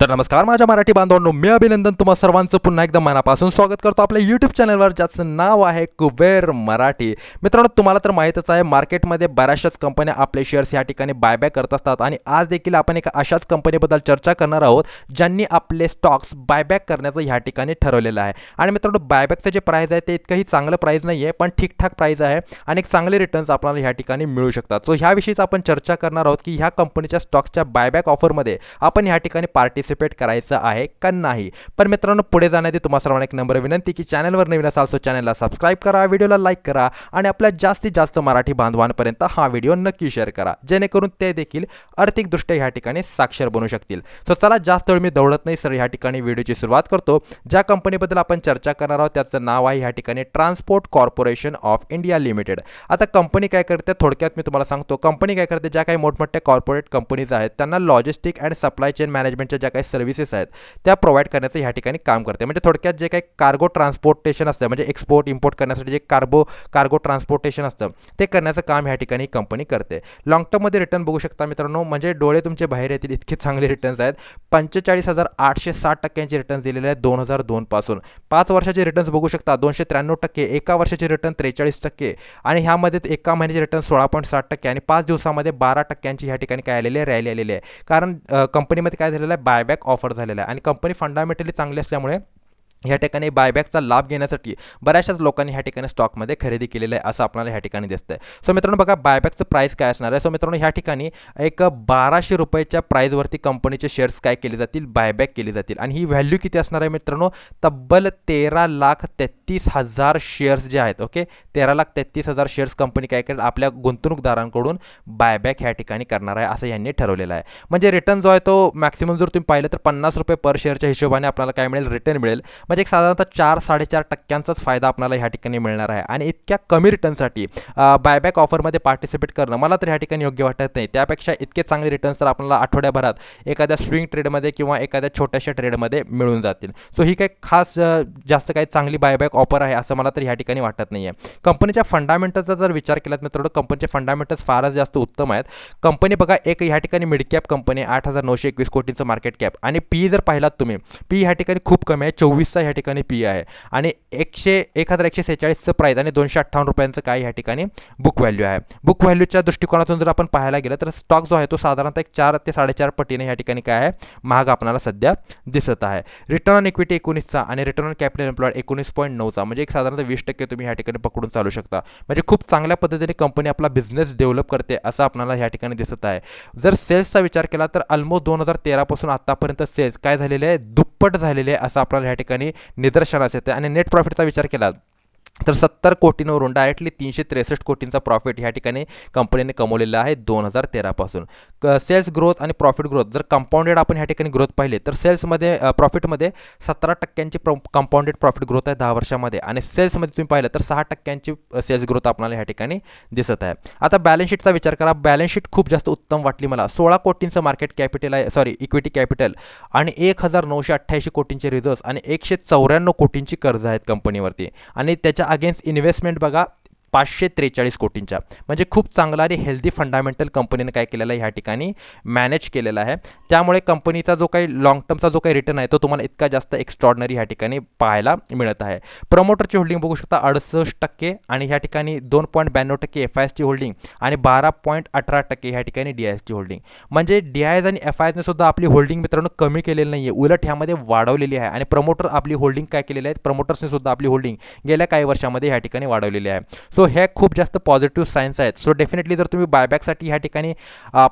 तर नमस्कार माझ्या मराठी बांधवांनो मी अभिनंदन तुम्हा सर्वांचं. पुन्हा एकदा मनापासून स्वागत करतो आपल्या यूट्यूब चॅनलवर ज्याचं नाव आहे कुबेर मराठी. मित्रांनो तुम्हाला तर माहीतच आहे मार्केटमध्ये बऱ्याचशाच कंपन्या आपले शेअर्स या ठिकाणी बायबॅक करत असतात आणि आज देखील आपण एका अशाच कंपनीबद्दल चर्चा करणार आहोत ज्यांनी आपले स्टॉक्स बायबॅक करण्याचं ह्या ठिकाणी ठरवलेलं आहे. आणि मित्रांनो बायबॅकचं जे प्राईज आहे ते इतकंही चांगलं प्राईज नाही आहे पण ठीकठाक प्राईज आहे आणि एक चांगले रिटर्न्स आपल्याला ह्या ठिकाणी मिळू शकतात. सो ह्याविषयीच आपण चर्चा करणार आहोत की ह्या कंपनीच्या स्टॉक्सच्या बायबॅक ऑफरमध्ये आपण ह्या ठिकाणी पार्टिसिपेट करायचं आहे का नाही? पण मित्रांनो पुढे जाण्याआधी तुम्हा सर्वांना एक नंबर विनंती की चॅनलवर नवीन असाल सो चॅनलला सबस्क्राईब करा व्हिडिओला लाईक करा आणि आपल्या जास्तीत जास्त मराठी बांधवांपर्यंत हा व्हिडिओ नक्की शेअर करा. जेणेकरून ते देखील आर्थिकदृष्ट्या ह्या ठिकाणी साक्षर बनू शकतील. सो चला जास्त वेळ मी दौडत नाही सर ह्या ठिकाणी व्हिडिओची सुरुवात करतो. ज्या कंपनीबद्दल आपण चर्चा करणार आहोत त्याचं नाव आहे ह्या ठिकाणी transport corporation of India limited आता कंपनी काय करते? थोडक्यात मी तुम्हाला सांगतो. कंपनी काय करते? ज्या काही मोठमोठ्या कॉर्पोरेट कंपनीज आहेत त्यांना लॉजिस्टिक अँड सप्लाय चेन मॅनेजमेंटच्या ज्या काही सर्व्हिसेस आहेत त्या प्रोव्हाइड करण्याचं ह्या ठिकाणी काम करते म्हणजे थोडक्यात जे काही कार्गो ट्रान्सपोर्टेशन असतं म्हणजे एक्सपोर्ट इम्पोर्ट करण्यासाठी जे कार्बो कार्गो ट्रान्सपोर्टेशन असतं ते करण्याचं काम ह्या ठिकाणी कंपनी करते. लॉंग टर्ममध्ये रिटर्न बघू शकता मित्रांनो म्हणजे डोळे तुमचे बाहेर येतील इतके चांगले रिटर्न्स आहेत. पंचेचाळीस हजार आठशे साठ टक्क्यांचे रिटर्न्स दिलेले आहेत दोन हजार दोनपासून पाच वर्षाचे रिटर्न्स बघू शकता दोनशे त्र्याण्णव टक्के एका वर्षाचे रिटर्न त्रेचाळीस टक्के आणि ह्यामध्ये एका महिन्याचे रिटर्न सोळा पॉईंट साठ टक्के आणि पाच दिवसामध्ये बारा टक्क्यांची ह्या ठिकाणी काय आलेली आहे रॅली आलेली आहे. कारण कंपनीमध्ये काय झालेलं आहे बायबॅक ऑफर झालेला आहे. आणि कंपनी फंडामेंटली चांगली असल्यामुळे ह्या ठिकाणी बायबॅकचा लाभ घेण्यासाठी बऱ्याचशाच लोकांनी ह्या ठिकाणी स्टॉकमध्ये खरेदी केलेलं आहे असं आपल्याला ह्या ठिकाणी दिसतं आहे सो मित्रांनो बघा बायबॅकचं प्राईस काय असणार आहे? सो मित्रांनो ह्या ठिकाणी एक बाराशे रुपयाच्या प्राईजवरती कंपनीचे शेअर्स काय केले जातील? बायबॅक केले जातील. आणि ही व्हॅल्यू किती असणार आहे मित्रांनो? तब्बल तेरा लाख तेहतीस हजार शेअर्स जे आहेत ओके तेरा लाख तेहतीस हजार शेअर्स कंपनी काय करेल? आपल्या गुंतवणूकदारांकडून बायबॅक ह्या ठिकाणी करणार आहे असं यांनी ठरवलेलं आहे. म्हणजे रिटर्न जो आहे तो मॅक्सिमम जर तुम्ही पाहिलं तर पन्नास रुपये पर शेअरच्या हिशोबाने आपल्याला काय मिळेल? रिटर्न मिळेल. म्हणजे एक साधारणतः चार साडेचार टक्क्यांचाच फायदा आपल्याला ह्या ठिकाणी मिळणार आहे. आणि इतक्या कमी रिटर्नसाठी बायबॅक ऑफरमध्ये पार्टिसिपेट करणं मला तर ह्या ठिकाणी योग्य वाटत नाही. त्यापेक्षा इतके चांगले रिटर्न्स तर आपल्याला आठवड्याभरात एखाद्या स्विंग ट्रेडमध्ये किंवा एखाद्या छोट्याशा ट्रेडमध्ये मिळून जातील. सो ही काही खास जास्त काही चांगली बायबॅक ऑफर आहे असं मला तर ह्या ठिकाणी वाटत नाही आहे कंपनीच्या फंडामेंटलचा जर विचार केलात मित्रांनो कंपनीचे फंडामेंटल्स फारच जास्त उत्तम आहेत. कंपनी बघा एक ह्या ठिकाणी मिडकॅप कंपनी आठ हजार नऊशे एकवीस कोटींचं मार्केट कॅप आणि पी जर पाहिलात तुम्ही पी ह्या ठिकाणी खूप कमी आहे चोवीसचा ह्या ठिकाणी पी आहे. आणि एकशे एक हजार एकशे सेहेचाळीसचं प्राईज आणि दोनशे अठ्ठावन्न रुपयांचं काय ह्या ठिकाणी बुक व्हॅल्यू आहे. बुक व्हॅल्यूच्या दृष्टिकोनातून जर आपण पाहायला गेलं तर स्टॉक जो आहे तो साधारणतः एक चार ते साडेचार पटीने ह्या ठिकाणी काय आहे महाग आपल्याला सध्या दिसत आहे. रिटर्न ऑन इक्विटी एकोणीसचा आणि रिटर्न ऑन कॅपिटल एम्प्लॉईड एकोणीस पॉईंट नऊचा म्हणजे एक साधारणतः वीस टक्के तुम्ही ह्या ठिकाणी पकडून चालू शकता. म्हणजे खूप चांगल्या पद्धतीने कंपनी आपला बिझनेस डेव्हलप करते असं आपल्याला ह्या ठिकाणी दिसत आहे. जर सेल्सचा विचार केला तर ऑलमोस्ट दोन हजार तेरापासून आत्तापर्यंत सेल्स काय झालेले आहे? दुप्पट झालेले आहे असं आपल्याला ह्या ठिकाणी निदर्शनास येते आणि नेट प्रॉफिटचा विचार केला. तर सत्तर कोटींवरून डायरेक्टली तीनशे त्रेसष्ट कोटींचा प्रॉफिट ह्या ठिकाणी कंपनीने कमवलेला आहे दोन हजार तेरापासून क सेल्स ग्रोथ आणि प्रॉफिट ग्रोथ जर कंपाऊंडेड आपण ह्या ठिकाणी ग्रोथ पाहिले तर सेल्समध्ये प्रॉफिटमध्ये सतरा टक्क्यांची प्र कंपाऊंडेड प्रॉफिट ग्रोथ आहे दहा वर्षामध्ये. आणि सेल्समध्ये तुम्ही पाहिलं तर सहा टक्क्यांची सेल्स ग्रोथ आपल्याला ह्या ठिकाणी दिसत आहे. आता बॅलन्स शीटचा विचार करा. बॅलन्स शीट खूप जास्त उत्तम वाटली मला. सोळा कोटींचं मार्केट कॅपिटल आहे सॉरी इक्विटी कॅपिटल आणि एक हजार नऊशे अठ्ठ्याऐंशी कोटींचे रिझर्व्स आणि एकशे चौऱ्याण्णव कोटींची कर्ज आहेत कंपनीवरती आणि त्याच्या against investment बघा पाचशे त्रेचाळीस कोटींच्या. म्हणजे खूप चांगला आणि हेल्दी फंडामेंटल कंपनीने काय केलेलं आहे ह्या ठिकाणी? मॅनेज केलेला आहे. त्यामुळे कंपनीचा जो काही लाँग टर्मचा जो काही रिटर्न आहे तो तुम्हाला इतका जास्त एक्स्ट्रॉर्डनरी ह्या ठिकाणी पाहायला मिळत आहे. प्रमोटरची होल्डिंग बघू शकता अडुसष्ट टक्के आणि ह्या ठिकाणी दोन पॉईंट ब्याण्णव टक्के एफ आय एसची होल्डिंग आणि बारा पॉईंट अठरा टक्के ह्या ठिकाणी डी आय एसची होल्डिंग म्हणजे डी आय एस आणि एफ आय एसने सुद्धा आपली होल्डिंग मित्रांनो कमी केलेली नाही आहे उलट ह्यामध्ये वाढवलेली आहे. आणि प्रमोटर आपली होल्डिंग काय केलेली आहे? प्रमोटर्सने सुद्धा आपली होल्डिंग गेल्या काही वर्षामध्ये ह्या ठिकाणी वाढवलेली आहे. सो हे खूप जास्त पॉझिटिव्ह सायन्स आहेत. सो डेफिनेटली जर तुम्ही बायबॅकसाठी ह्या ठिकाणी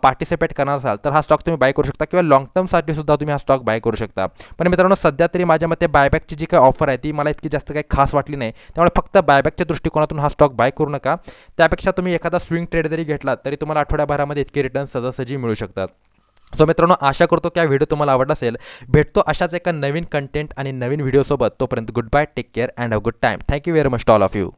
पार्टिसिपेट करणार असाल तर हा स्टॉक तुम्ही बाय करू शकता किंवा लॉंग टर्मसाठी सुद्धा तुम्ही हा स्टॉक बाय करू शकता. पण मित्रांनो सध्या तरी माझ्या मते बायबॅकची जी काही ऑफर आहे ती मला इतकी जास्त काही खास वाटली नाही. त्यामुळे फक्त बायबॅकच्या दृष्टिकोनातून हा स्टॉक बाय करू नका. त्यापेक्षा तुम्ही एखादा स्विंग ट्रेड जरी घेतलात तरी तुम्हाला आठवड्याभरामध्ये इतके रिटर्न सहजासहजी मिळू शकतात. सो मित्रांनो आशा करतो की हा व्हिडिओ तुम्हाला आवडला असेल. भेटतो अशाच एका नवीन कंटेंट आणि नवीन व्हिडिओसोबत तोपर्यंत good bye take care and a good time thank you very much all of you